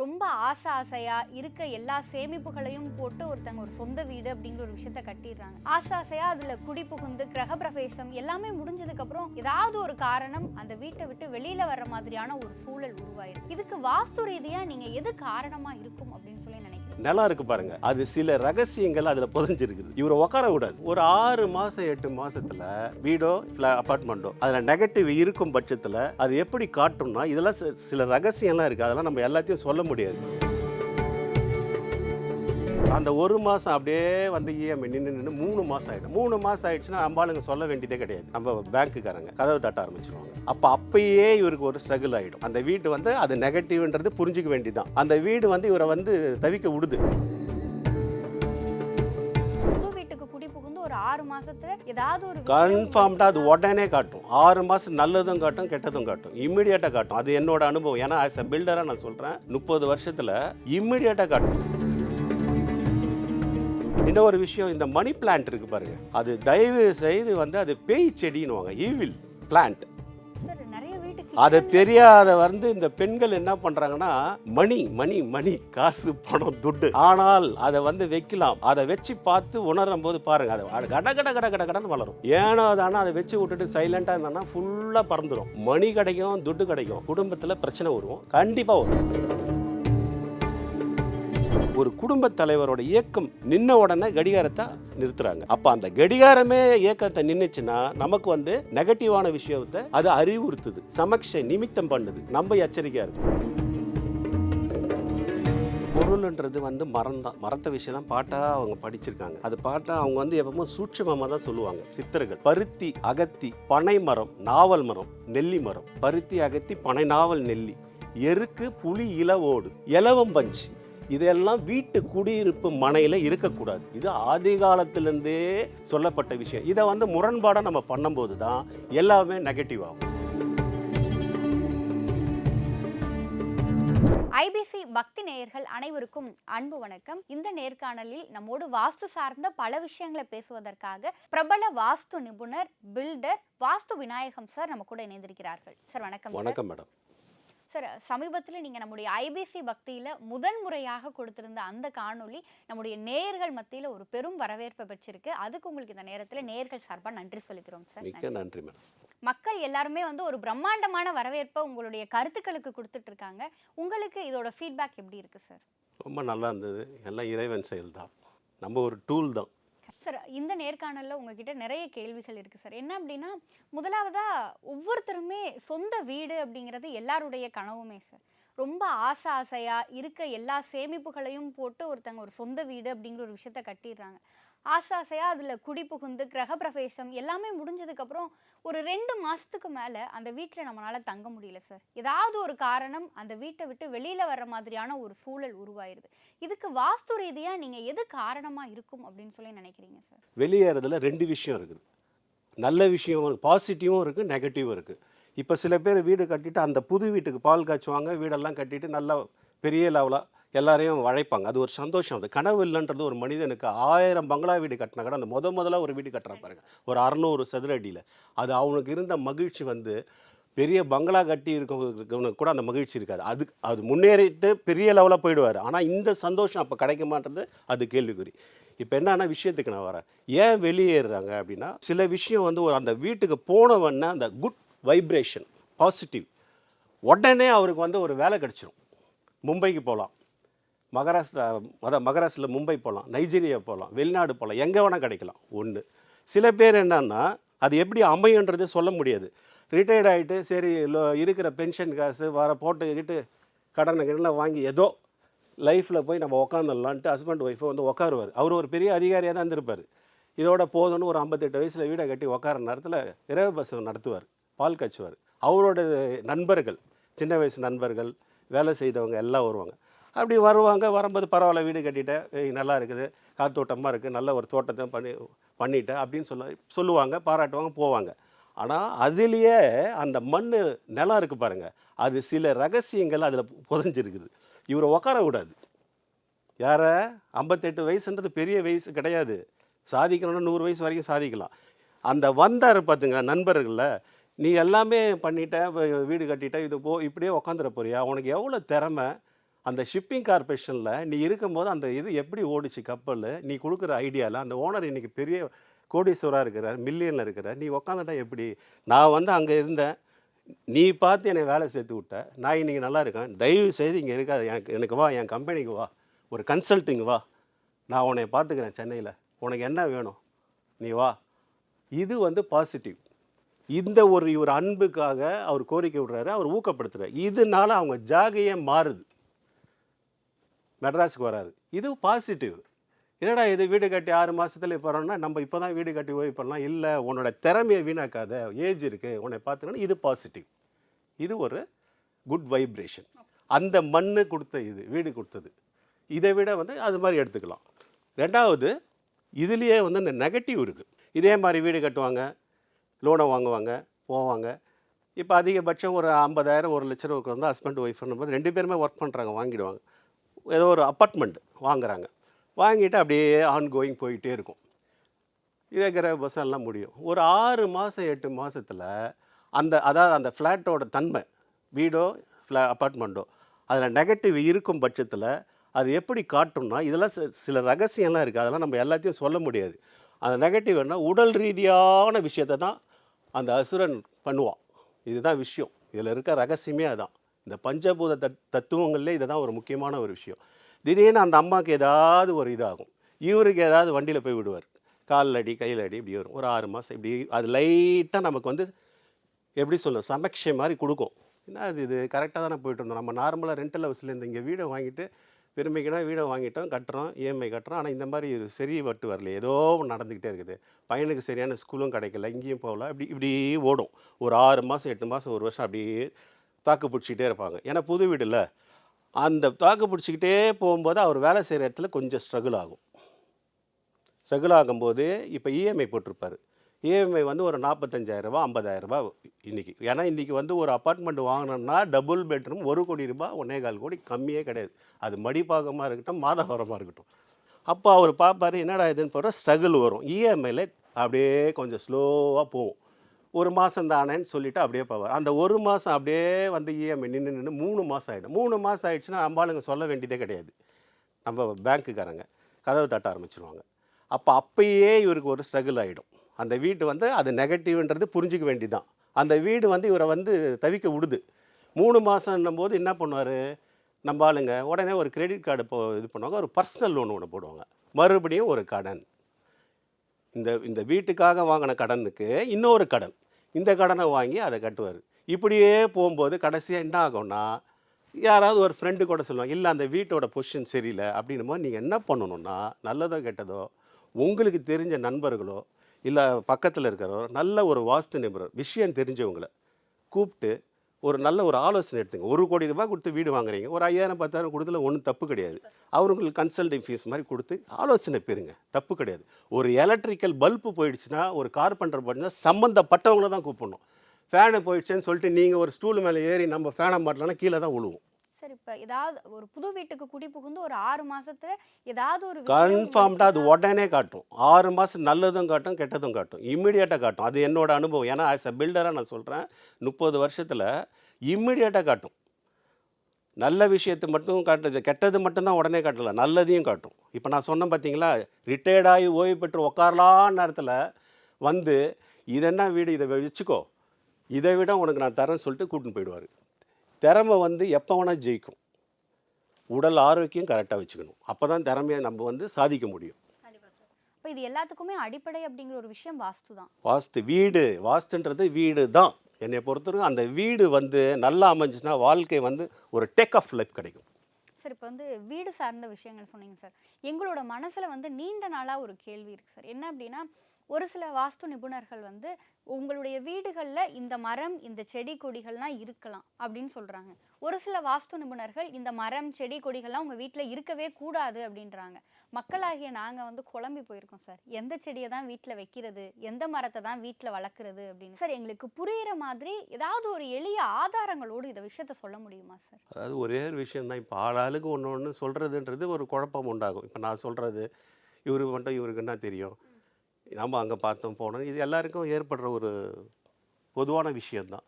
ரொம்ப ஆசை ஆசையா இருக்க எல்லா சேமிப்புகளையும் போட்டு ஒருத்தங்க ஒரு சொந்த வீடு அப்படிங்கிற ஒரு விஷயத்த கட்டிடுறாங்க. ஆசை ஆசையா அதுல குடி புகுந்து கிரக பிரவேசம் எல்லாமே முடிஞ்சதுக்கு அப்புறம் ஏதாவது ஒரு காரணம் அந்த வீட்டை விட்டு வெளியில வர்ற மாதிரியான ஒரு சூழல் உருவாயிருக்கு. இதுக்கு வாஸ்து ரீதியா நீங்க எது காரணமா இருக்கும் அப்படின்னு சொல்லி நினைக்கிறேன் நிலம் இருக்கு பாருங்க. அது சில ரகசியங்கள் அதுல புதைஞ்சிருக்குது. இவரை உட்கார கூடாது ஒரு ஆறு மாசம் எட்டு மாசத்துல வீடோ இல்லை அபார்ட்மெண்ட்டோ அதுல நெகட்டிவ் இருக்கும் பட்சத்துல அது எப்படி காட்டும்னா இதெல்லாம் சில ரகசியம்லாம் இருக்கு. அதெல்லாம் நம்ம எல்லாத்தையும் சொல்ல முடியாது. அந்த ஒரு மாதம் அப்படியே வந்து இஎம்ஐ நின்று நின்று மூணு மாதம் ஆகிடும் மூணு மாதம் ஆயிடுச்சுன்னா நம்ம ஆளுங்க சொல்ல வேண்டியதே கிடையாது. நம்ம பேங்க்குக்காரங்க கதவு தட்ட ஆரம்பிச்சிருவாங்க. அப்போ அப்பயே இவருக்கு ஒரு ஸ்ட்ரகிள் ஆகிடும் அந்த வீடு வந்து அது நெகட்டிவ்ன்றது புரிஞ்சுக்க வேண்டியதுதான். அந்த வீடு வந்து இவரை வந்து தவிக்க விடுது. ஒரு ஆறு மாசத்துல ஏதாவது ஒரு விஷயம் கன்ஃபார்ம்டாக அது உடனே காட்டும். ஆறு மாதம் நல்லதும் காட்டும் கெட்டதும் காட்டும். இம்மிடியேட்டாக காட்டும். அது என்னோட அனுபவம். ஏன்னா ஆஸ் அ பில்டராக நான் சொல்கிறேன் முப்பது வருஷத்தில் இம்மிடியேட்டாக காட்டும். இன்னொரு விஷயம் இந்த மணி பிளான்ட் இருக்கு பாருங்க. அது தயவு செய்து வந்து அது பேய் செடின்னுவாங்க. ஈவில் பிளான்ட் சார் நிறைய வீட்டுக்கு அது தெரியாத வந்து இந்த பெண்கள் என்ன பண்றாங்கன்னா மணி மணி மணி காசு பணம் துட்டு. ஆனால் அதை வந்து வைக்கலாம். அதை வச்சு பார்த்து உணரும் போது பாருங்க. அதை அது கட கட கட கட கடன்னு வளரும். ஏனோ தானே அதை வச்சு விட்டுட்டு சைலண்டா இருந்தானா ஃபுல்லா பறந்துடும் மணி கிடைக்கும் துட்டு கிடைக்கும். குடும்பத்துல பிரச்சனை வரும். கண்டிப்பா வரும். ஒரு குடும்பத் தலைவரோட இயக்கம் நின்ன உடனே கடிகாரத்தை நிறுத்துறாங்க. அப்ப அந்த கடிகாரமே இயக்கத்தை நின்றுச்சுன்னா நமக்கு வந்து நெகட்டிவான விஷயத்தை அது அறிவுறுத்துது. சமக்ஷ நிமித்தம் பண்ணுது. நம்ம எச்சரிக்கையா இருக்கும் பொருள்ன்றது வந்து மரம் தான். மரத்த விஷயம் தான் பாட்டாக அவங்க படிச்சிருக்காங்க. அது பாட்டாக அவங்க வந்து எப்பவுமே சூட்சமாக தான் சொல்லுவாங்க. சித்தர்கள் பருத்தி அகத்தி பனை மரம் நாவல் மரம் நெல்லி மரம். பருத்தி அகத்தி பனை நாவல் நெல்லி. எருக்கு புலி இலவோடு இலவம் பஞ்சு. இதெல்லாம் வீட்டு குடியிருப்பு மனையில் இருக்கக்கூடாது. இது ஆதி காலத்திலேருந்தே சொல்லப்பட்ட விஷயம். இதை வந்து முரண்பாடாக நம்ம பண்ணும்போது தான் எல்லாமே நெகட்டிவ் ஆகும். ஐபிசி பக்தி நேயர்கள் அனைவருக்கும் அன்பு வணக்கம். இந்த நேர்காணலில் நம்மோடு வாஸ்து சார்ந்த பல விஷயங்களை பேசுவதற்காக பிரபல வாஸ்து நிபுணர் பில்டர் வாஸ்து விநாயகம் சார் நம்ம கூட இணைந்திருக்கிறார்கள். சார் வணக்கம் வணக்கம் மேடம். சார் சமீபத்தில் நீங்கள் நம்முடைய ஐபிசி பக்தியில் முதன் முறையாக கொடுத்திருந்த அந்த காணொளி நம்முடைய நேயர்கள் மத்தியில் ஒரு பெரும் வரவேற்பை பெற்றிருக்கு. அதுக்கு உங்களுக்கு இந்த நேரத்தில் நேயர்கள் சார்பாக நன்றி சொல்லிக்கிறோம் சார். மிக்க நன்றி. மேடம். மக்கள் எல்லாருமே வந்து ஒரு பிரம்மாண்டமான வரவேற்பை உங்களுடைய கருத்துக்களுக்கு கொடுத்துட்டு இருக்காங்க உங்களுக்கு இதோட ஃபீட்பேக் எப்படி இருக்கு சார்? ரொம்ப நல்லா இருந்தது. எல்லாம் இறைவன் செயல் தான் நம்ம ஒரு டூல் தான். சார் இந்த நேர்காணலில் உங்ககிட்ட நிறைய கேள்விகள் இருக்குது சார். என்ன அப்படின்னா முதலாவதாக ஒவ்வொருத்தருமே சொந்த வீடு அப்படிங்கிறது எல்லாருடைய கனவுமே சார். ரொம்ப ஆசை ஆசையாக இருக்க எல்லா சேமிப்புகளையும் போட்டு ஒருத்தங்க ஒரு சொந்த வீடு அப்படிங்கிற ஒரு விஷயத்த கட்டிடுறாங்க. ஆசை ஆசையாக அதில் குடி புகுந்து கிரகப்பிரவேசம் எல்லாமே முடிஞ்சதுக்கப்புறம் ஒரு ரெண்டு மாதத்துக்கு மேலே அந்த வீட்டில் நம்மளால் தங்க முடியல சார் ஏதாவது ஒரு காரணம் அந்த வீட்டை விட்டு வெளியில் வர்ற மாதிரியான ஒரு சூழல் உருவாயிருது. இதுக்கு வாஸ்து ரீதியாக நீங்கள் எது காரணமாக இருக்கும் அப்படின்னு சொல்லி நினைக்கிறீங்க சார் வெளியேறதுல ரெண்டு விஷயம் இருக்குது. நல்ல விஷயம் பாசிட்டிவும் இருக்குது நெகட்டிவும் இருக்குது இப்போ சில பேர் வீடு கட்டிட்டு அந்த புது வீட்டுக்கு பால் காய்ச்சுவாங்க வீடெல்லாம் கட்டிட்டு நல்லா பெரிய லெவலாக எல்லாரையும் வழைப்பாங்க அது ஒரு சந்தோஷம். அது கனவு இல்லைன்றது ஒரு மனிதனுக்கு ஆயிரம் பங்களா வீடு கட்டினா கூட அந்த முத முதல்ல ஒரு வீடு கட்டுறான் பாருங்க. ஒரு அறநூறு சதுர அடியில். அது அவனுக்கு இருந்த மகிழ்ச்சி வந்து பெரிய பங்களா கட்டி இருக்கவனுக்கு கூட அந்த மகிழ்ச்சி இருக்காது. அது அது முன்னேறிட்டு பெரிய லெவலில் போயிடுவார். ஆனால் இந்த சந்தோஷம் அப்போ கிடைக்குமான்றது அது கேள்விக்குறி. இப்போ என்னன்னா விஷயத்துக்கு நான் வரேன். ஏன் வெளியேறுறாங்க அப்படின்னா சில விஷயம் வந்து ஒரு அந்த வீட்டுக்கு போனவொன்னே அந்த குட் வைப்ரேஷன் பாசிட்டிவ் உடனே அவருக்கு வந்து ஒரு வேலை கிடச்சிரும். மும்பைக்கு போகலாம் மகாராஷ்டிரா அதான் மகாராஷ்டிரில் மும்பை போகலாம் நைஜீரியா போகலாம் வெளிநாடு போகலாம் எங்கே வேணால் கிடைக்கலாம் ஒன்று. சில பேர் என்னன்னா அது எப்படி அமையுன்றது சொல்ல முடியாது. ரிட்டையர்ட் ஆகிட்டு சரி இருக்கிற பென்ஷன் காசு வர போட்டுக்கிட்டு கடனை கடனை வாங்கி ஏதோ லைஃப்பில் போய் நம்ம உக்காந்துடலான்ட்டு ஹஸ்பண்ட் ஒய்ஃபை வந்து உட்காருவார் அவர் ஒரு பெரிய அதிகாரியாக தான் இருந்திருப்பார். இதோட போதும்னு ஒரு ஐம்பத்தெட்டு வயசில் வீடை கட்டி உட்கார நேரத்தில் இரவு பஸ் நடத்துவார் பால் காய்ச்சுவார். அவரோட நண்பர்கள் சின்ன வயசு நண்பர்கள் வேலை செய்தவங்க எல்லாம் வருவாங்க. அப்படி வருவாங்க. வரும்போது பரவாயில்ல வீடு கட்டிட்டேன். நல்லா இருக்குது. காத்தோட்டமாக இருக்குது நல்ல ஒரு தோட்டத்தை பண்ணி பண்ணிட்டேன் அப்படின்னு சொல்ல சொல்லுவாங்க பாராட்டுவாங்க போவாங்க. ஆனால் அதுலேயே அந்த மண் நிலம் இருக்குது பாருங்கள் அது சில ரகசியங்கள் அதில் புதைஞ்சிருக்குது. இவரை உட்கார விடாது. யாரை? ஐம்பத்தெட்டு வயசுன்றது பெரிய வயசு கிடையாது. சாதிக்கணும்னா நூறு வயசு வரைக்கும் சாதிக்கலாம். அந்த வந்தார் பார்த்துங்க நண்பர்களில் நீ எல்லாமே பண்ணிட்ட வீடு கட்டிட்ட இது போ இப்படியே உக்காந்துட போறியா? உனக்கு எவ்வளோ திறமை? அந்த ஷிப்பிங் கார்பரேஷனில் நீ இருக்கும்போது அந்த இது எப்படி ஓடிச்சு கப்பல்? நீ கொடுக்குற ஐடியாவில் அந்த ஓனர் இன்னைக்கு பெரிய கோடீஸ்வராக இருக்கிறார் மில்லியனில் இருக்கிறார். நீ உக்காந்துட்டா எப்படி? நான் வந்து அங்கே இருந்தேன். நீ பார்த்து என்னை வேலை சேர்த்து விட்ட. நான் இன்னைக்கு நல்லா இருக்கேன். தயவு செய்து இங்கே இருக்காது. எனக்கு எனக்கு வா என் கம்பெனிக்கு வா. ஒரு கன்சல்ட்டிங் வா. நான் உன்னை பார்த்துக்கிறேன் சென்னையில். உனக்கு என்ன வேணும்? நீ வா. இது வந்து பாசிட்டிவ் இந்த ஒரு இவர் அன்புக்காக அவர் கோரிக்கை விடுறாரு. அவர் ஊக்கப்படுத்துறாரு. இதனால அவங்க ஜாகையே மாறுது. மெட்ராஸுக்கு வராரு. இது பாசிட்டிவ் என்னடா இது வீடு கட்டி ஆறு மாசத்துல போகிறோம்னா நம்ம இப்போ தான் வீடு கட்டி ஓய்வு பண்ணலாம். இல்லை உன்னோட திறமையை வீணாக்காத ஏஜ் இருக்குது உன்னை பார்த்துக்கணும் இது பாசிட்டிவ் இது ஒரு குட் வைப்ரேஷன் அந்த மண்ணு கொடுத்த இது வீடு கொடுத்தது. இதை விட வந்து அது மாதிரி எடுத்துக்கலாம். ரெண்டாவது இதுலேயே வந்து இந்த நெகட்டிவ் இருக்குது இதே மாதிரி வீடு கட்டுவாங்க லோனை வாங்குவாங்க போவாங்க. இப்போ அதிகபட்சம் ஒரு ஐம்பதாயிரம் ஒரு லட்சம் ரூபாய்க்கு வந்து ஹஸ்பண்ட் ஒய்ஃப்னும் போது ரெண்டு பேருமே ஒர்க் பண்ணுறாங்க வாங்கிடுவாங்க. ஏதோ ஒரு அப்பார்ட்மெண்ட் வாங்குறாங்க. வாங்கிட்டு அப்படியே ஆன் கோயிங் போயிட்டே இருக்கும். இதே கிரக பஸ்ஸெல்லாம் முடியும். ஒரு ஆறு மாதம் எட்டு மாதத்தில் அந்த அதாவது அந்த ஃப்ளாட்டோட தன்மை வீடோ ஃப்ளா அப்பார்ட்மெண்ட்டோ அதில் நெகட்டிவ் இருக்கும் பட்சத்தில் அது எப்படி காட்டும்னா இதெல்லாம் சில ரகசியம்லாம் இருக்குது அதெல்லாம் நம்ம எல்லாத்தையும் சொல்ல முடியாது. அந்த நெகட்டிவ் என்ன உடல் ரீதியான விஷயத்தை தான் அந்த அசுரன் பண்ணுவான். இதுதான் விஷயம். இதில் இருக்க ரகசியமே அதான். இந்த பஞ்சபூத தத் தத்துவங்கள்லே இதுதான் ஒரு முக்கியமான ஒரு விஷயம். திடீர்னு அந்த அம்மாவுக்கு ஏதாவது ஒரு இதாகும். இவருக்கு ஏதாவது வண்டியில் போய் விடுவார். காலில் அடி கையில் அடி இப்படி வரும். ஒரு ஆறு மாதம் இப்படி அது லைட்டாக நமக்கு வந்து எப்படி சொல்ல சமக்ஷை மாதிரி கொடுக்கும். என்ன அது இது கரெக்டாக தானே போயிட்டு இருந்தோம். நம்ம நார்மலாக ரெண்டல் ஹவுஸ்லேருந்து இங்கே வீடை வாங்கிட்டு பெருமைக்குனா வீடை வாங்கிட்டோம் கட்டுறோம் இஎம்ஐ கட்டுறோம். ஆனால் இந்த மாதிரி ஒரு சரி வட்டு வரல. ஏதோ ஒன்று நடந்துக்கிட்டே இருக்குது. பையனுக்கு சரியான ஸ்கூலும் கிடைக்கல இங்கேயும் போகல. இப்படி இப்படி ஓடும். ஒரு ஆறு மாதம் எட்டு மாதம் ஒரு வருஷம் அப்படியே தாக்கு பிடிச்சிக்கிட்டே இருப்பாங்க. ஏன்னா புது வீடு அந்த தாக்கு பிடிச்சிக்கிட்டே போகும்போது அவர் வேலை செய்கிற இடத்துல கொஞ்சம் ஸ்ட்ரகிள் ஆகும். ஸ்ட்ரகிள் ஆகும்போது இப்போ இஎம்ஐ போட்டிருப்பார். இஎம்ஐ வந்து ஒரு நாற்பத்தஞ்சாயிரரூபா ஐம்பதாயிரரூபா இன்றைக்கி ஏன்னா இன்றைக்கி வந்து ஒரு அப்பார்ட்மெண்ட் வாங்கினோம்னா டபுள் பெட்ரூம் ஒரு கோடி ரூபா ஒன்றே கால் கோடி கம்மியே கிடையாது. அது மடிப்பாகமாக இருக்கட்டும் மாதவரமாக இருக்கட்டும். அப்போ அவர் பார்ப்பாரு என்னடா இதுன்னு போகிற ஸ்ட்ரகிள் வரும். இஎம்ஐயில் அப்படியே கொஞ்சம் ஸ்லோவாக போகும். ஒரு மாதம் தானேன்னு சொல்லிவிட்டு அப்படியே போவார். அந்த ஒரு மாதம் அப்படியே வந்து இஎம்ஐ நின்று நின்று மூணு மாதம் ஆகிடும் மூணு மாதம் ஆகிடுச்சுன்னா நம்ம ஆளுங்க சொல்ல வேண்டியதே கிடையாது. நம்ம பேங்க்குக்காரங்க கதவு தட்ட ஆரம்பிச்சிருவாங்க. அப்போ அப்பயே இவருக்கு ஒரு ஸ்ட்ரகிள் ஆகிடும் அந்த வீட்டு வந்து அது நெகட்டிவ்ன்றது புரிஞ்சிக்க வேண்டிதான். அந்த வீடு வந்து இவரை வந்து தவிக்க விடுது. மூணு மாதம்னும் போது என்ன பண்ணுவார்? நம்ம ஆளுங்க உடனே ஒரு கிரெடிட் கார்டு இப்போ இது பண்ணுவாங்க. ஒரு பர்சனல் லோன் ஒன்று போடுவாங்க. மறுபடியும் ஒரு கடன். இந்த இந்த வீட்டுக்காக வாங்கின கடனுக்கு இன்னொரு கடன். இந்த கடனை வாங்கி அதை கட்டுவார். இப்படியே போகும்போது கடைசியாக என்ன ஆகும்னா யாராவது ஒரு ஃப்ரெண்டு கூட சொல்லுவாங்க இல்லை அந்த வீட்டோட பொசிஷன் சரியில்லை. அப்படின்னும் போது நீங்கள் என்ன பண்ணணும்னா நல்லதோ கெட்டதோ உங்களுக்கு தெரிஞ்ச நண்பர்களோ இல்லை பக்கத்தில் இருக்கிறவரோ நல்ல ஒரு வாஸ்து நிபுணர் விஷயம் தெரிஞ்சவங்களை கூப்பிட்டு ஒரு நல்ல ஒரு ஆலோசனை எடுத்துங்க. ஒரு கோடி ரூபாய் கொடுத்து வீடு வாங்குறீங்க. ஒரு ஐயாயிரம் பத்தாயிரம் கொடுத்துல ஒன்றும் தப்பு கிடையாது. அவங்களுக்கு கன்சல்டிங் ஃபீஸ் மாதிரி கொடுத்து ஆலோசனை பெறுங்க. தப்பு கிடையாது. ஒரு எலக்ட்ரிக்கல் பல்பு போயிடுச்சுன்னா ஒரு கார்பெண்டர் போயிடுச்சுன்னா சம்மந்தப்பட்டவங்கள தான் கூப்பிடணும். ஃபேனு போயிடுச்சுன்னு சொல்லிட்டு நீங்கள் ஒரு ஸ்டூல் மேலே ஏறி நம்ம ஃபேனை மாட்டலன்னா கீழே தான் விழுவோம் சார் இப்போ ஏதாவது ஒரு புது வீட்டுக்கு குடி புகுந்து ஒரு ஆறு மாசத்துல ஏதாவது ஒரு கன்ஃபார்ம்டாக அது உடனே காட்டும். ஆறு மாதம் நல்லதும் காட்டும் கெட்டதும் காட்டும். இம்மிடியேட்டாக காட்டும். அது என்னோட அனுபவம். ஏன்னா ஆஸ் அ பில்டராக நான் சொல்கிறேன் முப்பது வருஷத்தில் இம்மிடியேட்டாக காட்டும். நல்ல விஷயத்தை மட்டும் காட்டுது கெட்டது மட்டும்தான் உடனே காட்டல நல்லதையும் காட்டும். இப்போ நான் சொன்னேன் பார்த்தீங்களா ரிட்டையர்டாகி ஓய்வு பெற்று உட்காரலான்னு நேரத்தில் வந்து இதென்ன வீடு? இதை வச்சுக்கோ. இதை விட உனக்கு நான் தரேன்னு சொல்லிட்டு கூட்டின்னு போயிடுவார். திறமை வந்து எப்போ வேணால் ஜெயிக்கும். உடல் ஆரோக்கியம் கரெக்டாக வச்சுக்கணும். அப்போ தான் திறமையை நம்ம வந்து சாதிக்க முடியும். அப்ப இது எல்லாத்துக்குமே அடிப்படை அப்படிங்கிற ஒரு விஷயம் வாஸ்து தான். வாஸ்து வீடு. வாஸ்துன்றது வீடு தான். என்னை பொறுத்தவரைக்கும் அந்த வீடு வந்து நல்லா அமைஞ்சுச்சுன்னா வாழ்க்கை வந்து ஒரு டேக் ஆஃப் லைஃப் கிடைக்கும். சார் இப்போ வந்து வீடு சார்ந்த விஷயங்கள் சொன்னீங்க சார். எங்களோட மனசுல வந்து நீண்ட நாளா ஒரு கேள்வி இருக்கு சார். என்ன அப்படின்னா ஒரு சில வாஸ்து நிபுணர்கள் வந்து உங்களுடைய வீடுகளில் இந்த மரம் இந்த செடி கொடிகள்லாம் இருக்கலாம் அப்படின்னு சொல்கிறாங்க ஒரு சில வாஸ்து நிபுணர்கள் இந்த மரம் செடி கொடிகள்லாம் உங்கள் வீட்டில் இருக்கவே கூடாது அப்படின்றாங்க. மக்களாகிய நாங்கள் வந்து குழம்பி போயிருக்கோம் சார். எந்த செடியை தான் வீட்டில் வைக்கிறது? எந்த மரத்தை தான் வீட்டில் வளர்க்குறது? அப்படின்னு. சார் எங்களுக்கு புரிகிற மாதிரி ஏதாவது ஒரு எளிய ஆதாரங்களோடு இந்த விஷயத்த சொல்ல முடியுமா சார்? அதாவது ஒரே ஒரு விஷயம் தான். இப்போ ஆளாளுக்கு ஒன்று ஒன்று சொல்கிறதுன்றது ஒரு குழப்பம் உண்டாகும். இப்போ நான் சொல்கிறது இவருக்கு மட்டும் இவருக்கு என்ன தெரியும். நம்ம அங்கே பார்த்தோம் போனோம். இது எல்லாருக்கும் ஏற்படுற ஒரு பொதுவான விஷயந்தான்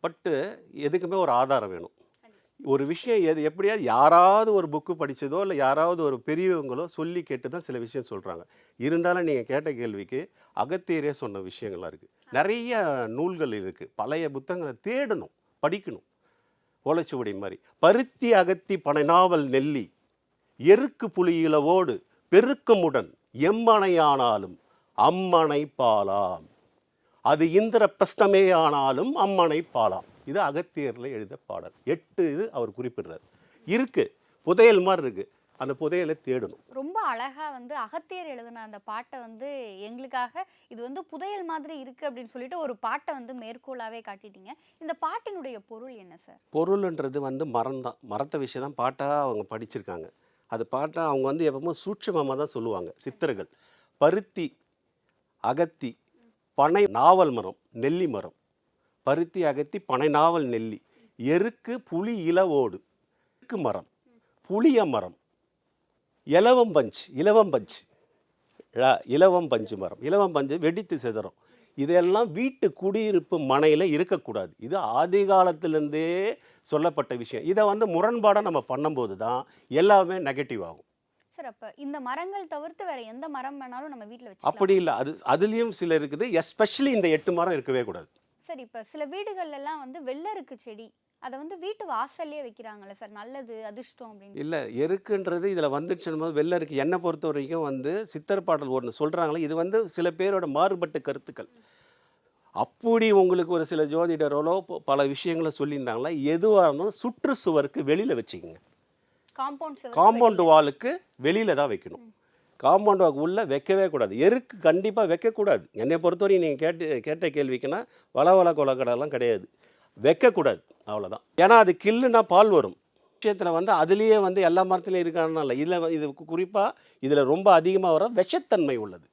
பட்டு எதுக்குமே ஒரு ஆதாரம் வேணும். ஒரு விஷயம் எது எப்படியாவது யாராவது ஒரு புக்கு படிச்சதோ இல்லை யாராவது ஒரு பெரியவங்களோ சொல்லி கேட்டு தான் சில விஷயம் சொல்கிறாங்க இருந்தாலும் நீங்கள் கேட்ட கேள்விக்கு அகத்தியரே சொன்ன விஷயங்கள்லாம் இருக்குது நிறைய நூல்கள் இருக்குது பழைய புத்தகங்களை தேடணும் படிக்கணும். ஓலைச்சுவடி மாதிரி. பருத்தி அகத்தி பனைநாவல் நெல்லி. எருக்கு புலியிலவோடு பெருக்கமுடன் எம்மனையானாலும் அம்மனை பாலாம் அது இந்திர பிரஸ்தமே ஆனாலும் அம்மனை பாலாம் இது அகத்தியரில் எழுத பாடல். எட்டு இது அவர் குறிப்பிடுறார். இருக்கு. புதையல் மாதிரி இருக்கு. அந்த புதையலை தேடணும். ரொம்ப அழகா வந்து அகத்தியர் எழுதின அந்த பாட்டை வந்து எங்களுக்காக இது வந்து புதையல் மாதிரி இருக்கு அப்படின்னு சொல்லிட்டு ஒரு பாட்டை வந்து மேற்கோளாவே காட்டிட்டீங்க. இந்த பாட்டினுடைய பொருள் என்ன சார் பொருள்ன்றது வந்து மரம் தான். மரத்தை விஷயம் தான் பாட்டாக அவங்க படிச்சிருக்காங்க. அது பாட்டாக அவங்க வந்து எப்பவுமே சூட்சமமாக தான் சொல்லுவாங்க. சித்தர்கள். பருத்தி அகத்தி பனை நாவல் மரம் நெல்லி மரம். பருத்தி அகத்தி பனை நாவல் நெல்லி. எருக்கு புளி இலவோடு எருக்கு மரம். புளிய மரம். இலவம் பஞ்சு இலவம் பஞ்சு. இலவம் பஞ்சு மரம். இலவம் பஞ்சு வெடித்து சிதறும். இதெல்லாம் வீட்டு குடியிருப்பு மனையில் இருக்கக்கூடாது. இது ஆதி காலத்திலேருந்தே சொல்லப்பட்ட விஷயம். இதை வந்து முரண்பாடாக நம்ம பண்ணும்போது தான் எல்லாமே நெகட்டிவ் ஆகும். சார் அப்ப இந்த மரங்கள் தவிர்த்து வேற எந்த மரம் வேணாலும் நம்ம வீட்ல வச்சுக்கலாம். அப்படி இல்லை. அது அதுலேயும் சில இருக்குது. எஸ்பெஷலி இந்த எட்டு மரம் இருக்கவே கூடாது. சார் இப்ப சில வீடுகள்ல எல்லாம் வந்து வெள்ளருக்கு செடி. அதை வந்து வீட்டு வாசல்லே வைக்கிறாங்கல்ல சார். நல்லது அதிர்ஷ்டம் அப்படின்னு. இல்லை எருக்குன்றது இதில் வந்துச்சுன்னு போது வெளில இருக்கு. என்னை பொறுத்த வரைக்கும் வந்து சித்தர் பாடல் ஒன்று சொல்கிறாங்களே இது வந்து சில பேரோட மாறுபட்ட கருத்துக்கள். அப்படி உங்களுக்கு ஒரு சில ஜோதிடரோலோ பல விஷயங்களை சொல்லியிருந்தாங்களா எதுவாக இருந்தாலும் சுற்றுச்சுவருக்கு வெளியில் வச்சுக்கோங்க. காம்பவுண்ட் காம்பவுண்ட் வாலுக்கு வெளியில் தான் வைக்கணும். காம்பவுண்ட் வாக்கு உள்ளே வைக்கவே கூடாது. எருக்கு கண்டிப்பாக வைக்கக்கூடாது என்னை பொறுத்தவரையும் நீங்கள் கேட்டு கேட்ட கேள்விக்குன்னா வள வள கொலக்கடெல்லாம் கிடையாது. வைக்கக்கூடாது அவ்வளோதான் ஏன்னா அது கில்லுனா பால் வரும். விஷயத்தில் வந்து அதுலேயே வந்து எல்லா மரத்துலையும் இருக்கான்னு இல்லை. இதில் இது குறிப்பாக இதில் ரொம்ப அதிகமாக வர விஷத்தன்மை உள்ளது.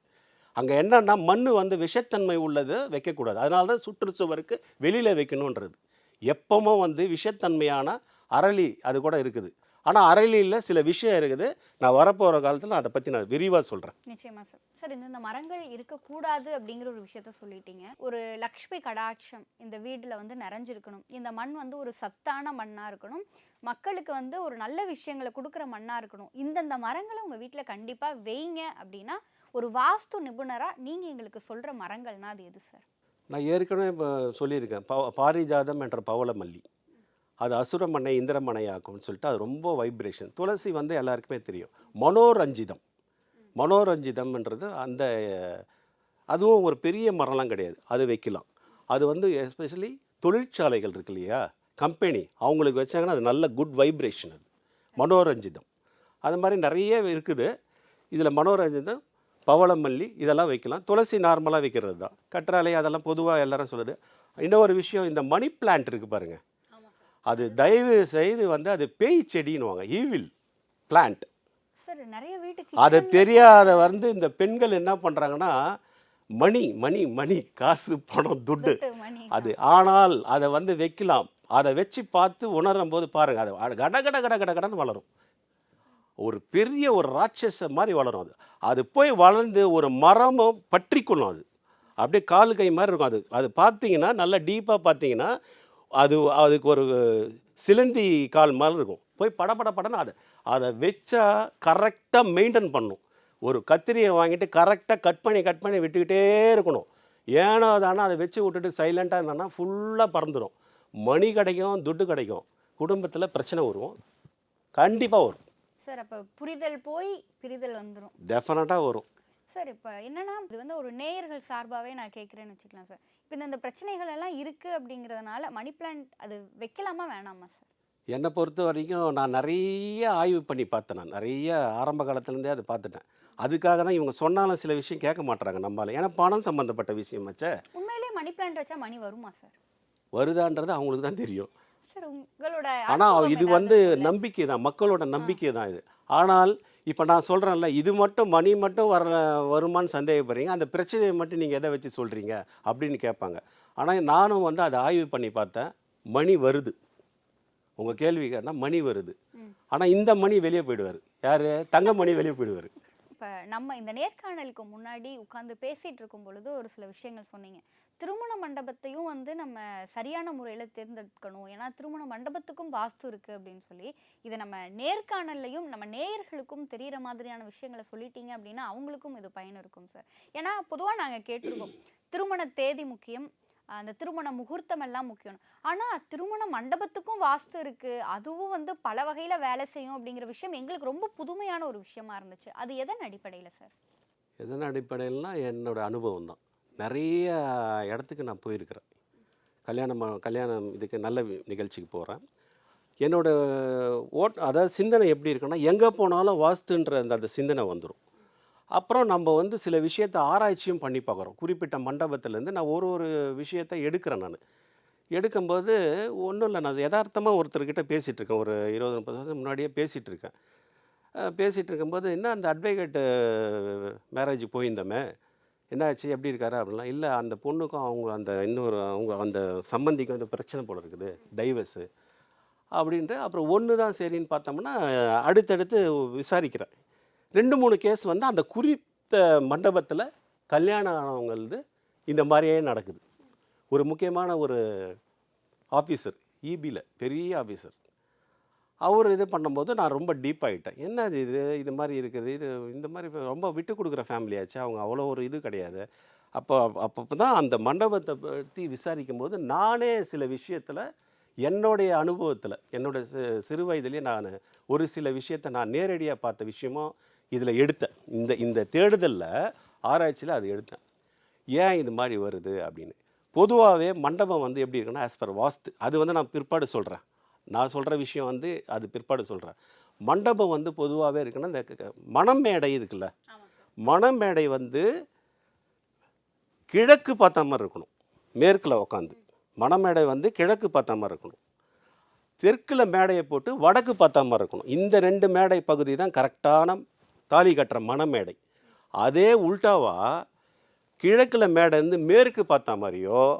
அங்கே என்னன்னா மண் வந்து விஷத்தன்மை உள்ளது வைக்கக்கூடாது அதனால தான் சுற்றுச்சுவருக்கு வெளியில் வைக்கணுன்றது எப்பவும் வந்து விஷத்தன்மையான அரளி அது கூட இருக்குது. ஆனால் அரளியில் சில விஷயம் இருக்குது. நான் வரப்போகிற காலத்தில் அதை பற்றி நான் விரிவாக சொல்கிறேன் நிச்சயமா சார் சார் இந்த மரங்கள் இருக்கக்கூடாது அப்படிங்கிற ஒரு விஷயத்த சொல்லிட்டீங்க. ஒரு லக்ஷ்மி கடாட்சம் இந்த வீட்டில் வந்து நிறைஞ்சிருக்கணும். இந்த மண் வந்து ஒரு சத்தான மண்ணாக இருக்கணும். மக்களுக்கு வந்து ஒரு நல்ல விஷயங்களை கொடுக்குற மண்ணாக இருக்கணும். இந்தந்த மரங்களை உங்கள் வீட்டில் கண்டிப்பாக வைங்க அப்படின்னா ஒரு வாஸ்து நிபுணராக நீங்கள் எங்களுக்கு சொல்கிற மரங்கள்னா அது எது சார் நான் ஏற்கனவே இப்போ சொல்லியிருக்கேன். பவ பாரிஜாதம் என்ற பவளமல்லி. அது அசுரமனை இந்திரமனை ஆக்கும்னு சொல்லிட்டு அது ரொம்ப வைப்ரேஷன் துளசி வந்து எல்லாருக்குமே தெரியும். மனோரஞ்சிதம். மனோரஞ்சிதம்ன்றது அந்த அதுவும் ஒரு பெரிய மரம்லாம் கிடையாது. அது வைக்கலாம். அது வந்து எஸ்பெஷலி தொழிற்சாலைகள் இருக்கு இல்லையா? கம்பெனி அவங்களுக்கு வச்சாங்கன்னா அது நல்ல குட் வைப்ரேஷன் அது. மனோரஞ்சிதம். அது மாதிரி நிறைய இருக்குது. இதில் மனோரஞ்சிதம் பவளமல்லி இதெல்லாம் வைக்கலாம். துளசி நார்மலாக வைக்கிறது தான் கற்றாழை அதெல்லாம் பொதுவாக எல்லாரும் சொல்லுது. இன்னொரு விஷயம் இந்த மணி பிளான்ட் இருக்குது பாருங்கள் அது தயவு செய்து வந்து அது பேய் செடின்னுவாங்க. ஈவில் பிளான்ட் சார் நிறைய வீட்டுக்கு அது தெரியாத வந்து இந்த பெண்கள் என்ன பண்ணுறாங்கன்னா மணி மணி மணி காசு பணம் துட்டு. அது ஆனால் அதை வந்து வைக்கலாம். அதை வச்சு பார்த்து உணரும் போது பாருங்க அது அது கட கட கட கட கடன்னு வளரும். ஒரு பெரிய ஒரு ராட்சச மாதிரி வளரும் அது. அது போய் வளர்ந்து ஒரு மரமும் பற்றிக்கொள்ளும் அது. அப்படியே கால் கை மாதிரி இருக்கும் அது. அது பார்த்தீங்கன்னா நல்லா டீப்பாக பார்த்தீங்கன்னா அது அதுக்கு ஒரு சிலந்தி கால் மாதிரி இருக்கும். போய் பட பட படன்னு அதை. அதை வச்சா கரெக்டாக மெயின்டைன் பண்ணும். ஒரு கத்திரியை வாங்கிட்டு கரெக்டாக கட் பண்ணி கட் பண்ணி விட்டுக்கிட்டே இருக்கணும். ஏனோ தானே அதை வச்சு விட்டுட்டு சைலண்ட்டாக இருந்தோன்னா ஃபுல்லாக பறந்துடும் மணி கிடைக்கும் துட்டு கிடைக்கும். குடும்பத்தில் பிரச்சனை வரும். கண்டிப்பாக வரும். சார் அப்போ புரிதல் போய் பிரிதல் வந்துடும் டெஃபினட்டாக வரும். சார் இப்போ என்னன்னா இது வந்து ஒரு நேயர்கள் சார்பாகவே நான் கேட்குறேன்னு வச்சுக்கலாம் சார். இப்போ இந்த பிரச்சனைகள் எல்லாம் இருக்குது அப்படிங்கிறதுனால மணி பிளான்ட் அது வைக்கலாமா வேணாமா சார் என்னை பொறுத்த வரைக்கும் நான் நிறைய ஆய்வு பண்ணி பார்த்தேன் நான். நிறைய ஆரம்ப காலத்துலேருந்தே அதை பார்த்துட்டேன். அதுக்காக தான் இவங்க சொன்னாலும் சில விஷயம் கேட்க மாட்றாங்க நம்மளால ஏன்னா பணம் சம்மந்தப்பட்ட விஷயம் வச்ச உண்மையிலேயே மணி பிளான்ட் வச்சா மணி வருமா சார் வருதான்றது அவங்களுக்கு தான் தெரியும். சார் உங்களோட ஆனால் இது வந்து. நம்பிக்கை தான் மக்களோட நம்பிக்கை தான் இது. ஆனால் இப்போ நான் சொல்கிறேன்ல இது மட்டும் மணி மட்டும் வர வருமான்னு சந்தேகப்படுறீங்க அந்த பிரச்சனையை மட்டும் நீங்கள் எதை வச்சு சொல்கிறீங்க அப்படின்னு கேட்பாங்க. ஆனால் நானும் வந்து அதை ஆய்வு பண்ணி பார்த்தேன் மணி வருது. உங்கள் கேள்வி கேட்டால் மணி வருது. ஆனால் இந்த மணி வெளியே போயிடுவார். யார்? தங்க மணி வெளியே போயிடுவார். இப்போ நம்ம இந்த நேர்காணலுக்கு முன்னாடி உட்காந்து பேசிகிட்டு இருக்கும் பொழுது ஒரு சில விஷயங்கள் சொன்னீங்க. திருமண மண்டபத்தையும் வந்து நம்ம சரியான முறையில் தேர்ந்தெடுக்கணும். ஏன்னா திருமண மண்டபத்துக்கும் வாஸ்து இருக்குது அப்படின்னு சொல்லி இதை நம்ம நேர்காணல்லையும் நம்ம நேயர்களுக்கும் தெரிகிற மாதிரியான விஷயங்களை சொல்லிட்டீங்க அப்படின்னா அவங்களுக்கும் இது பயன் இருக்கும் சார். ஏன்னா பொதுவாக நாங்கள் கேட்டிருக்கோம். திருமண தேதி முக்கியம். அந்த திருமண முகூர்த்தம் எல்லாம் முக்கியம் ஆனா திருமண மண்டபத்துக்கும் வாஸ்து இருக்கு. அதுவும் வந்து பல வகையில வேலை செய்யும் அப்படிங்கிற விஷயம் எங்களுக்கு ரொம்ப புதுமையான ஒரு விஷயமா இருந்துச்சு. அது எதன் அடிப்படையில் சார்? எதன் அடிப்படையில்னா என்னோட அனுபவம் தான். நிறைய இடத்துக்கு நான் போயிருக்கிறேன். கல்யாணம் கல்யாணம் இதுக்கு நல்ல நிகழ்ச்சிக்கு போகிறேன் என்னோட ஓட் அதாவது சிந்தனை எப்படி இருக்குன்னா எங்கே போனாலும் வாஸ்துன்ற அந்த அந்த சிந்தனை வந்துடும் அப்புறம் நம்ம வந்து சில விஷயத்தை ஆராய்ச்சியும் பண்ணி பார்க்குறோம். குறிப்பிட்ட மண்டபத்திலேருந்து நான் ஒரு ஒரு விஷயத்தை எடுக்கிறேன் நான். எடுக்கும்போது ஒன்றும் இல்லை நான் யதார்த்தமாக ஒருத்தர்கிட்ட பேசிகிட்டு இருக்கேன். ஒரு இருபது முப்பது வருஷம் முன்னாடியே பேசிகிட்டு இருக்கேன். பேசிகிட்டு இருக்கும்போது என்ன அந்த அட்வொகேட்டு மேரேஜ் போயிருந்தோமே? என்னாச்சு? எப்படி இருக்காரு? அப்படிலாம் இல்லை அந்த பொண்ணுக்கும் அவங்க அந்த இன்னொரு அவங்க அந்த சம்பந்திக்கும் அந்த பிரச்சனை போல இருக்குது. டைவர்ஸு அப்படின்ட்டு அப்புறம் ஒன்று தான் சரின்னு பார்த்தோம்னா அடுத்தடுத்து விசாரிக்கிறேன். ரெண்டு மூணு கேஸ் வந்து அந்த குறித்த மண்டபத்தில் கல்யாணம் ஆனவங்களது இந்த மாதிரியே நடக்குது. ஒரு முக்கியமான ஒரு ஆஃபீஸர் இபியில் பெரிய ஆஃபீஸர் அவர் இது பண்ணும்போது நான் ரொம்ப டீப் ஆகிட்டேன் என்ன இது? இது மாதிரி இருக்குது. இது இந்த மாதிரி ரொம்ப விட்டு கொடுக்குற ஃபேமிலியாச்சு அவங்க அவ்வளோ ஒரு இது கிடையாது. அப்போ அப்பப்போ தான் அந்த மண்டபத்தை பற்றி விசாரிக்கும் போது நானே சில விஷயத்தில் என்னுடைய அனுபவத்தில் என்னோட சிறு வயதிலே நான் ஒரு சில விஷயத்தை நான் நேரடியாக பார்த்த விஷயமும் இதில் எடுத்தேன். இந்த இந்த தேடுதலில் ஆராய்ச்சியில் அது எடுத்தேன். ஏன் இது மாதிரி வருது அப்படின்னு. பொதுவாகவே மண்டபம் வந்து எப்படி இருக்குன்னா ஆஸ் பர் வாஸ்து அது வந்து நான் பிற்பாடு சொல்கிறேன். நான் சொல்கிற விஷயம் வந்து அது பிற்பாடு சொல்கிறேன். மண்டபம் வந்து பொதுவாகவே இருக்குன்னா இந்த மணமேடை இருக்குல்ல. மணமேடை வந்து கிழக்கு பார்த்த மாதிரி இருக்கணும். மேற்கில் உட்காந்து மணமேடை வந்து கிழக்கு பார்த்த மாதிரி இருக்கணும். தெற்கில் மேடையை போட்டு வடக்கு பார்த்த மாதிரி இருக்கணும். இந்த ரெண்டு மேடை பகுதி தான் கரெக்டான தாலி கட்டுற மணமேடை. அதே உல்டாவா கிழக்கில் மேடை இருந்து மேற்கு பார்த்த மாதிரியோ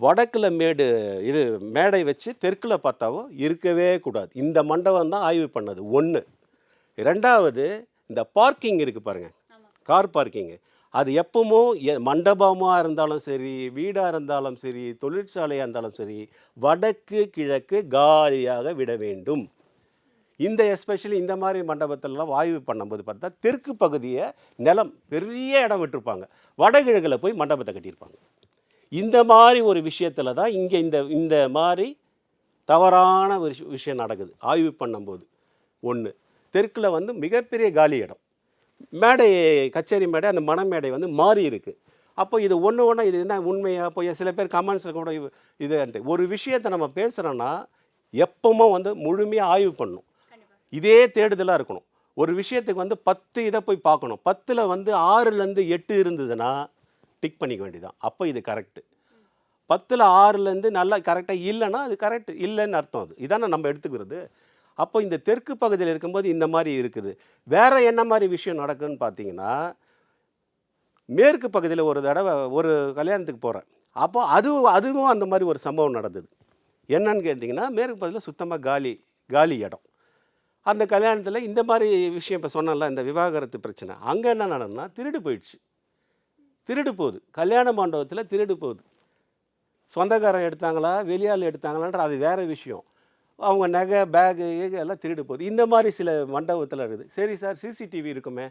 வடக்கில் மேடு இது மேடை வச்சு தெற்கில் பார்த்தாவோ இருக்கவே கூடாது. இந்த மண்டபம் தான் ஆய்வு பண்ணது. ஒன்று ரெண்டாவது இந்த பார்க்கிங் இருக்குது பாருங்கள் கார் பார்க்கிங்கு. அது எப்பவுமோ எ- மண்டபமாக இருந்தாலும் சரி வீடாக இருந்தாலும் சரி தொழிற்சாலையாக இருந்தாலும் சரி வடக்கு கிழக்கு காலியாக விட வேண்டும். இந்த எஸ்பெஷலி இந்த மாதிரி மண்டபத்திலலாம் ஆய்வு பண்ணும்போது பார்த்தா தெற்கு பகுதியை நிலம் பெரிய இடம் விட்டுருப்பாங்க. வடகிழக்கில் போய் மண்டபத்தை கட்டியிருப்பாங்க. இந்த மாதிரி ஒரு விஷயத்தில் தான் இங்கே இந்த இந்த மாதிரி தவறான ஒரு விஷயம் நடக்குது. ஆய்வு பண்ணும்போது. ஒன்று தெற்கில் வந்து மிகப்பெரிய காலி இடம். மேடை கச்சேரி மேடை அந்த மணமேடை வந்து மாறி இருக்குது அப்போ இது ஒன்று ஒன்றா இது என்ன உண்மையாக போய் சில பேர் கமெண்ட்ஸில் கூட இது- ஒரு விஷயத்தை நம்ம பேசுகிறோன்னா எப்பவுமே வந்து முழுமையாக ஆய்வு பண்ணும். இதே தேடுதலாக இருக்கணும். ஒரு விஷயத்துக்கு வந்து பத்து இதை போய் பார்க்கணும். பத்தில் வந்து ஆறுலேருந்து எட்டு இருந்ததுன்னா டிக் பண்ணிக்க வேண்டியதான் அப்போ இது கரெக்டு பத்தில் ஆறுலேருந்து நல்லா கரெக்டாக இல்லைன்னா அது கரெக்ட் இல்லைன்னு அர்த்தம் அது. இதானே நம்ம எடுத்துக்கிறது. அப்போ இந்த தெற்கு பகுதியில் இருக்கும்போது இந்த மாதிரி இருக்குது. வேறு என்ன மாதிரி விஷயம் நடக்குதுன்னு பார்த்தீங்கன்னா மேற்கு பகுதியில் ஒரு தடவை ஒரு கல்யாணத்துக்கு போகிறேன் அப்போ அது அதுவும் அந்த மாதிரி ஒரு சம்பவம் நடந்தது. என்னன்னு கேட்டிங்கன்னா மேற்கு பகுதியில் சுத்தமாக காலி காலி இடம். அந்த கல்யாணத்தில் இந்த மாதிரி விஷயம் இப்போ சொன்னேன்ல இந்த விவாகரத்து பிரச்சனை. அங்கே என்ன நடனா திருடு போயிடுச்சு. திருடு போகுது. கல்யாண மண்டபத்தில் திருடு போகுது. சொந்தக்காரன் எடுத்தாங்களா வெளியால் எடுத்தாங்களான்ற அது வேறு விஷயம். அவங்க நகை பேகு எல்லாம் திருடு போகுது. இந்த மாதிரி சில மண்டபத்தில் இருக்குது. சரி சார் சிசிடிவி இருக்குமே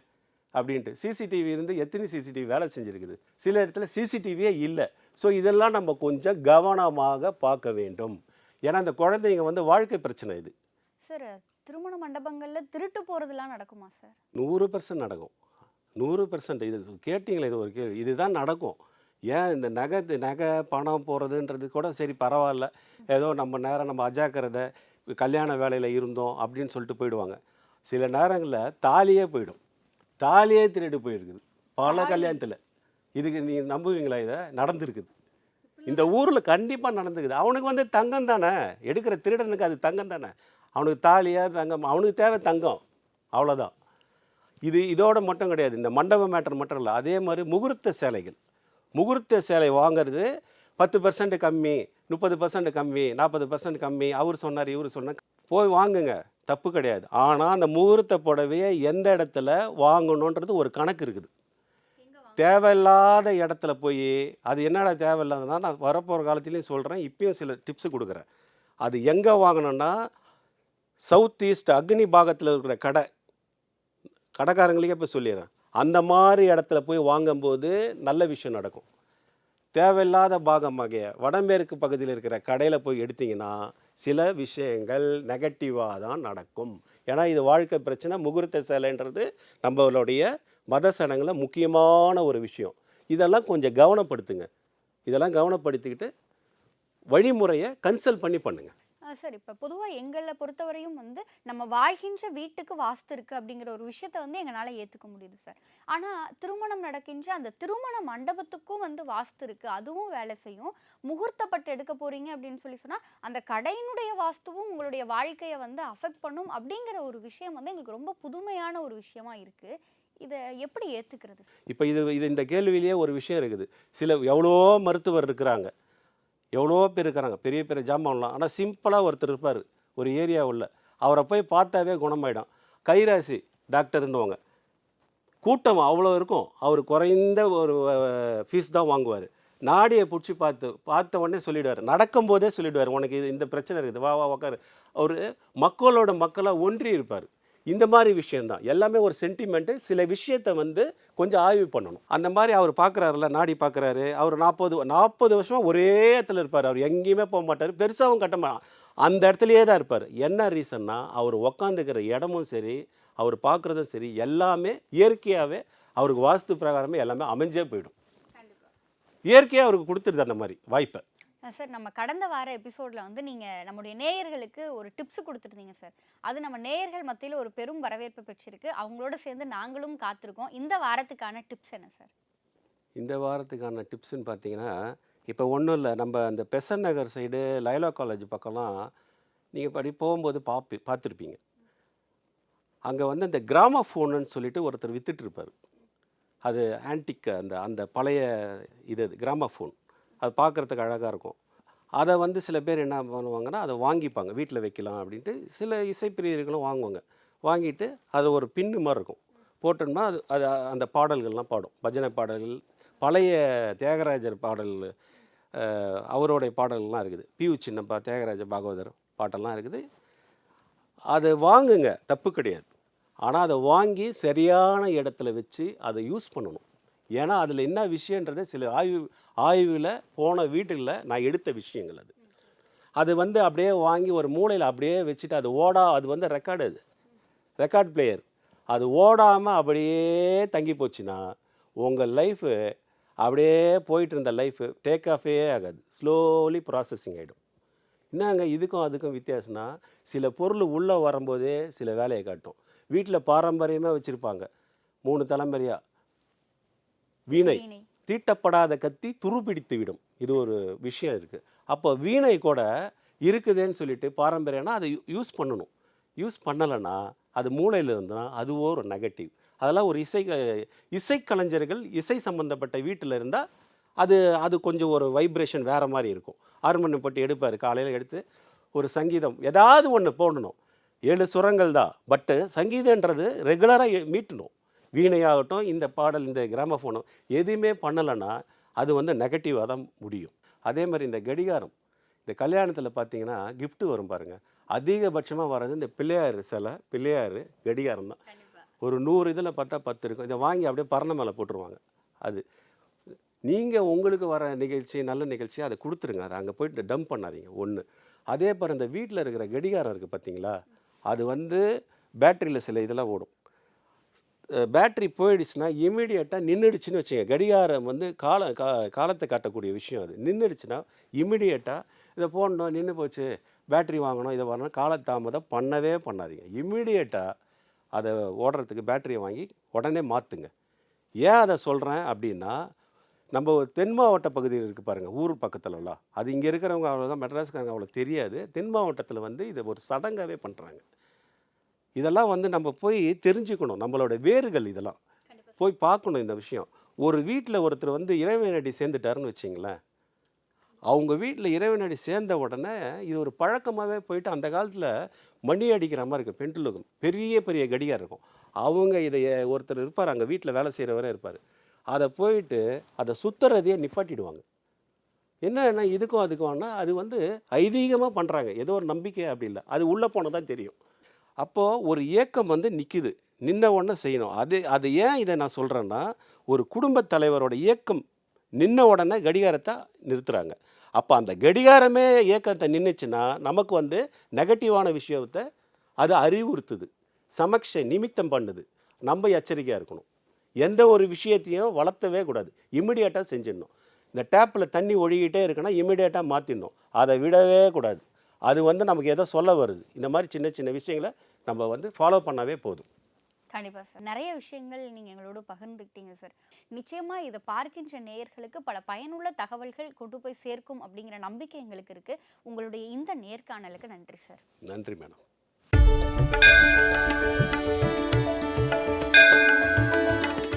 அப்படின்ட்டு. சிசிடிவி இருந்து எத்தனை சிசிடிவி வேலை செஞ்சுருக்குது? சில இடத்துல சிசிடிவியே இல்லை. ஸோ இதெல்லாம் நம்ம கொஞ்சம் கவனமாக பார்க்க வேண்டும். ஏன்னா இந்த குழந்தைங்க வந்து வாழ்க்கை பிரச்சனை இது. சார் திருமண மண்டபங்கள்ல திருட்டு போறதெல்லாம் நடக்குமா சார்? நூறு பெர்சன்ட் நடக்கும். நூறு பெர்சன்ட் இது கேட்டிங்களே இது ஒரு கேள்வி. இதுதான் நடக்கும். ஏன் இந்த நகை நகை பணம் போகிறதுன்றது கூட சரி பரவாயில்ல. ஏதோ நம்ம நேரம் நம்ம அஜாக்கிரதை கல்யாண வேலையில் இருந்தோம் அப்படின்னு சொல்லிட்டு போயிடுவாங்க. சில நேரங்களில் தாலியே போயிடும். தாலியே திருடு போயிருக்குது. பல கல்யாணத்தில். இதுக்கு நீங்கள் நம்புவீங்களா இதை? நடந்திருக்குது. இந்த ஊரில் கண்டிப்பாக நடந்துக்குது. அவனுக்கு வந்து தங்கம் தானே? எடுக்கிற திருடனுக்கு அது தங்கம் தானே? அவனுக்கு தாலியாக தங்கம் அவனுக்கு தேவை தங்கம் அவ்வளோதான் இது இதோட மட்டும் கிடையாது. இந்த மண்டப மேட்டர் மட்டும் இல்லை அதே மாதிரி முகூர்த்த சேலைகள். முகூர்த்த சேலை வாங்குறது பத்து பர்சன்ட் கம்மி முப்பது பர்சன்ட் கம்மி நாற்பது பர்சன்ட் கம்மி. அவர் சொன்னார் இவர் சொன்னார். போய் வாங்குங்க தப்பு கிடையாது. ஆனால் அந்த முகூர்த்த புடவையை எந்த இடத்துல வாங்கணுன்றது ஒரு கணக்கு இருக்குது. தேவையில்லாத இடத்துல போய் அது என்னடா தேவையில்லாதனா நான் வரப்போகிற காலத்துலேயும் சொல்கிறேன் இப்பயும் சில டிப்ஸ் கொடுக்குறேன். அது எங்கே வாங்கணுன்னா சவுத் ஈஸ்ட் அக்னி பாகத்தில் இருக்கிற கடை கடைக்காரங்களுக்கே இப்போ சொல்லிடுறேன். அந்த மாதிரி இடத்துல போய் வாங்கும்போது நல்ல விஷயம் நடக்கும். தேவையில்லாத பாகம் வகைய வடமேற்கு பகுதியில் இருக்கிற கடையில் போய் எடுத்தீங்கன்னா சில விஷயங்கள் நெகட்டிவாக தான் நடக்கும். ஏன்னா இது வாழ்க்கை பிரச்சனை முகூர்த்த சேலைன்றது நம்மளுடைய மத சடங்கில் முக்கியமான ஒரு விஷயம். இதெல்லாம் கொஞ்சம் கவனப்படுத்துங்க. இதெல்லாம் கவனப்படுத்திக்கிட்டு வழிமுறையை கன்சல்ட் பண்ணி பண்ணுங்கள் சார். இப்போ பொதுவாக எங்களை பொறுத்தவரையும் வந்து நம்ம வாழ்கின்ற வீட்டுக்கு வாஸ்து இருக்கு அப்படிங்கிற ஒரு விஷயத்தை வந்து எங்களால் ஏற்றுக்க முடியுது சார் ஆனால் திருமணம் நடக்கின்ற அந்த திருமண மண்டபத்துக்கும் வந்து வாஸ்து இருக்கு. அதுவும் வேலை செய்யும். முகூர்த்தப்பட்டு எடுக்க போறீங்க அப்படின்னு சொல்லி சொன்னால் அந்த கடையினுடைய வாஸ்துவும் உங்களுடைய வாழ்க்கையை வந்து அஃபெக்ட் பண்ணும் அப்படிங்கிற ஒரு விஷயம் வந்து எங்களுக்கு ரொம்ப புதுமையான ஒரு விஷயமா இருக்கு. இதை எப்படி ஏற்றுக்கிறது இப்போ இது இது இந்த கேள்வியிலேயே ஒரு விஷயம் இருக்குது. சில எவ்வளோ மருத்துவர் இருக்கிறாங்க. எவ்வளோ பேர் இருக்கிறாங்க பெரிய பெரிய ஜாமான்லாம். ஆனால் சிம்பிளாக ஒருத்தர் இருப்பார். ஒரு ஏரியா உள்ள. அவரை போய் பார்த்தாவே குணமாயிடும். கைராசி டாக்டருன்னுவாங்க. கூட்டம் அவ்வளோ இருக்கும். அவர் குறைந்த ஒரு ஃபீஸ் தான் வாங்குவார். நாடியை பிடிச்சி பார்த்து பார்த்த உடனே சொல்லிடுவார். நடக்கும்போதே சொல்லிடுவார். உனக்கு இது இந்த பிரச்சனை இருக்குது. வா வா உக்காரு. அவர் மக்களோட மக்களாக ஒன்றி இருப்பார். இந்த மாதிரி விஷயந்தான் எல்லாமே ஒரு சென்டிமெண்ட்டு சில விஷயத்தை வந்து கொஞ்சம் ஆய்வு பண்ணணும். அந்த மாதிரி அவர் பார்க்குறாருல நாடி பார்க்குறாரு அவர் நாற்பது நாற்பது வருஷமாக ஒரே இடத்துல இருப்பார். அவர் எங்கேயுமே போக மாட்டார். பெருசாகவும் கட்ட மாட்டார் அந்த இடத்துலையே தான் இருப்பார். என்ன ரீசன்னா அவர் உக்காந்துக்கிற இடமும் சரி அவர் பார்க்குறதும் சரி எல்லாமே இயற்கையாகவே அவருக்கு வாஸ்து பிரகாரமே எல்லாமே அமைஞ்சே போயிடும். இயற்கையாக அவருக்கு கொடுத்துருது அந்த மாதிரி வாய்ப்பை. சார் நம்ம கடந்த வார எபிசோடில் வந்து நீங்கள் நம்முடைய நேயர்களுக்கு ஒரு டிப்ஸ் கொடுத்துருந்தீங்க சார். அது நம்ம நேயர்கள் மத்தியில் ஒரு பெரும் வரவேற்பு பெற்றிருக்கு. அவங்களோட சேர்ந்து நாங்களும் காத்திருக்கோம். இந்த வாரத்துக்கான டிப்ஸ் என்ன சார்? இந்த வாரத்துக்கான டிப்ஸ்ன்னு பார்த்தீங்கன்னா இப்போ ஒன்றும் இல்லை. நம்ம அந்த Besant Nagar side Loyola college பக்கம்லாம் நீங்கள் படி போகும்போது பார்ப்பி பார்த்துருப்பீங்க. அங்கே வந்து அந்த கிராம ஃபோனுன்னு சொல்லிட்டு ஒருத்தர் வித்துட்டு இருப்பார். அது ஆன்டிக் அந்த அந்த பழைய இது கிராம ஃபோன் அது பார்க்குறதுக்கு அழகாக இருக்கும். அதை வந்து சில பேர் என்ன பண்ணுவாங்கன்னா அதை வாங்கிப்பாங்க. வீட்டில் வைக்கலாம் அப்படின்ட்டு சில இசைப்பிரியர்களும் வாங்குவாங்க. வாங்கிட்டு அது ஒரு பின்னு மாதிரி இருக்கும். போட்டோம்னா அது அது அந்த பாடல்கள்லாம் பாடும். பஜனை பாடல்கள் பழைய தியாகராஜர் பாடல் அவருடைய பாடல்கள்லாம் இருக்குது. பியு சின்னப்பா தியாகராஜ பாகவதர் பாட்டெல்லாம் இருக்குது. அதை வாங்குங்க. தப்பு கிடையாது. ஆனால் அதை வாங்கி சரியான இடத்துல வச்சு அதை யூஸ் பண்ணணும். ஏன்னா அதில் என்ன விஷயன்றது சில ஆய்வு ஆய்வில் போன வீட்டில் நான் எடுத்த விஷயங்கள் அது. அது வந்து அப்படியே வாங்கி ஒரு மூலையில் அப்படியே வச்சுட்டு அது ஓடா அது வந்து ரெக்கார்டு அது. ரெக்கார்ட் பிளேயர் அது ஓடாமல் அப்படியே தங்கி போச்சுன்னா உங்கள் லைஃபு அப்படியே போயிட்டு இருந்த லைஃபு டேக் ஆஃபே ஆகாது. ஸ்லோலி ப்ராசஸிங் ஆகிடும் என்னங்க இதுக்கும் அதுக்கும் வித்தியாசம்னா சில பொருள் உள்ளே வரும்போதே சில வேலையை காட்டும். வீட்டில் பாரம்பரியமாக வச்சுருப்பாங்க. மூணு தலைமுறையாக வீணை. தீட்டப்படாத கத்தி துருப்பிடித்து விடும் இது ஒரு விஷயம் இருக்குது அப்போ வீணை கூட இருக்குதேன்னு சொல்லிட்டு பாரம்பரியம்னா அதை யூஸ் பண்ணணும். யூஸ் பண்ணலைன்னா அது மூளையில் இருந்ததுன்னா அதுவோ ஒரு நெகட்டிவ். அதெல்லாம் ஒரு இசை இசைக்கலைஞர்கள் இசை சம்மந்தப்பட்ட வீட்டில் இருந்தால் அது அது கொஞ்சம் ஒரு வைப்ரேஷன் வேறு மாதிரி இருக்கும். ஹார்மோனியம் போட்டு எடுப்பார். காலையில் எடுத்து ஒரு சங்கீதம். ஏதாவது ஒன்று போடணும். ஏழு சுரங்கள் தான் பட்டு சங்கீதன்றது ரெகுலராக மீட்டணும். வீணையாகட்டும் இந்த பாடல் இந்த கிராமஃபோனும் எதுவுமே பண்ணலைன்னா அது வந்து நெகட்டிவாக தான் முடியும். அதே மாதிரி இந்த கடிகாரம் இந்த கல்யாணத்தில் பார்த்தீங்கன்னா gift வரும் பாருங்கள் அதிகபட்சமாக வர்றது இந்த பிள்ளையார் சிலை பிள்ளையார் கடிகாரம் தான். ஒரு நூறு இதில் பார்த்தா பத்து இருக்கும். இதை வாங்கி அப்படியே பரண மேலே போட்டுருவாங்க. அது நீங்கள் உங்களுக்கு வர நிகழ்ச்சி நல்ல நிகழ்ச்சி அதை கொடுத்துருங்க. அதை அங்கே போயிட்டு டம்ப் பண்ணாதீங்க. ஒன்று அதே பாரு இந்த வீட்டில் இருக்கிற கடிகாரம் இருக்குது பார்த்தீங்களா அது வந்து பேட்டரியில் சில இதெல்லாம் ஓடும். பேட்ரி போயிடுச்சுன்னா இமீடியட்டாக நின்றுடுச்சுன்னு வச்சுங்க. கடிகாரம் வந்து கால கா காலத்தை காட்டக்கூடிய விஷயம் அது. நின்றுடுச்சுன்னா இமீடியட்டாக இதை போடணும் நின்று போச்சு பேட்ரி வாங்கணும் இதை வரணும் காலத்தாமதம் பண்ணவே பண்ணாதீங்க. இமீடியட்டாக அதை ஓடுறதுக்கு பேட்டரியை வாங்கி உடனே மாற்றுங்க ஏன் அதை சொல்கிறேன் அப்படின்னா நம்ம தென் மாவட்ட பகுதியில் இருக்குது பாருங்கள் ஊர் பக்கத்துலலாம். அது இங்கே இருக்கிறவங்க அவ்வளோதான் மெட்ராஸ்காரங்க அவ்வளோ தெரியாது. தென் மாவட்டத்தில் வந்து இதை ஒரு சடங்காகவே பண்ணுறாங்க இதெல்லாம் வந்து நம்ம போய் தெரிஞ்சுக்கணும். நம்மளோட வேர்கள் இதெல்லாம். போய் பார்க்கணும் இந்த விஷயம். ஒரு வீட்டில் ஒருத்தர் வந்து இறைவனடி சேர்ந்துட்டாருன்னு வச்சிங்களேன். அவங்க வீட்டில் இறைவனடி சேர்ந்த உடனே இது ஒரு பழக்கமாகவே போயிட்டு அந்த காலத்தில் மணி அடிக்கிற மாதிரி இருக்கும். பெண்டுலுக்கும் பெரிய பெரிய கடிகாரம் இருக்கும். அவங்க இதை ஒருத்தர் இருப்பார். அங்கே வீட்டில் வேலை செய்கிறவரே இருப்பார். அதை போயிட்டு அதை சுத்துறதையே நிப்பாட்டிடுவாங்க. என்னன்னா இதுக்கும் அதுக்கும்னா அது வந்து ஐதீகமாக பண்ணுறாங்க ஏதோ ஒரு நம்பிக்கை அப்படி இல்லை. அது உள்ளே போனால் தான் தெரியும். அப்போது ஒரு இயக்கம் வந்து நிற்கிது நின்ன உடனே செய்யணும். அது அது ஏன் இதை நான் சொல்கிறேன்னா ஒரு குடும்பத் தலைவரோட இயக்கம் நின்ன உடனே கடிகாரத்தை நிறுத்துகிறாங்க அப்போ அந்த கடிகாரமே இயக்கத்தை நின்றுச்சுன்னா நமக்கு வந்து நெகட்டிவான விஷயத்தை அது அறிவுறுத்துது. சமக்ஷ நிமித்தம் பண்ணுது. நம்ம எச்சரிக்கையாக இருக்கணும். எந்த ஒரு விஷயத்தையும் வளர்த்தவே கூடாது. இமிடியேட்டாக செஞ்சிடணும். இந்த டேப்பில் தண்ணி ஒழுகிட்டே இருக்குன்னா இமிடியேட்டாக மாற்றிடணும் அதை விடவே கூடாது. அது வந்து நமக்கு ஏதோ சொல்ல வருது. இந்த மாதிரி சின்ன சின்ன விஷயங்களை நம்ம வந்து ஃபாலோ பண்ணாவே போதும். கண்டிப்பா சார். நிறைய விஷயங்கள் நீங்க எங்களோட பகிர்ந்துக்கிட்டீங்க சார். நிச்சயமா இதை பார்க்கின்ற நேயர்களுக்கு பல பயனுள்ள தகவல்கள் கொண்டு போய் சேர்க்கும் அப்படிங்கிற நம்பிக்கை எங்களுக்கு இருக்கு. உங்களுடைய இந்த நேர்காணலுக்கு நன்றி சார். நன்றி மேடம்.